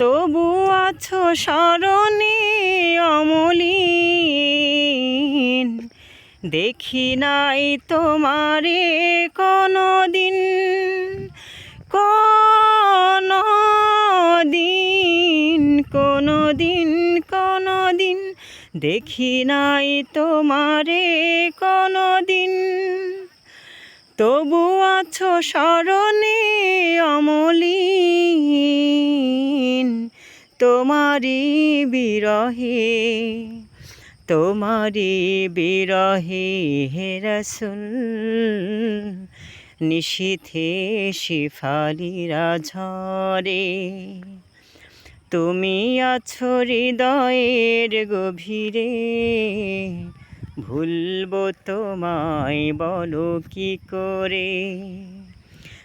তবু আছো স্মরণে অমলিন। দেখি নাই তোমারে কোনো দিন কোনো দিন কোনো দিন কোনো দিন দেখি নাই তোমারে কোনো দিন তবু আছো স্মরণে অমলিন। তোমারি বিরহে তোমারি বিরহে হে রসুল। নিশীথে শিফালিরা ঝরে, তুমি আছো হৃদয়ের গভীরে। ভুলবো তোমায় বলো কি করে?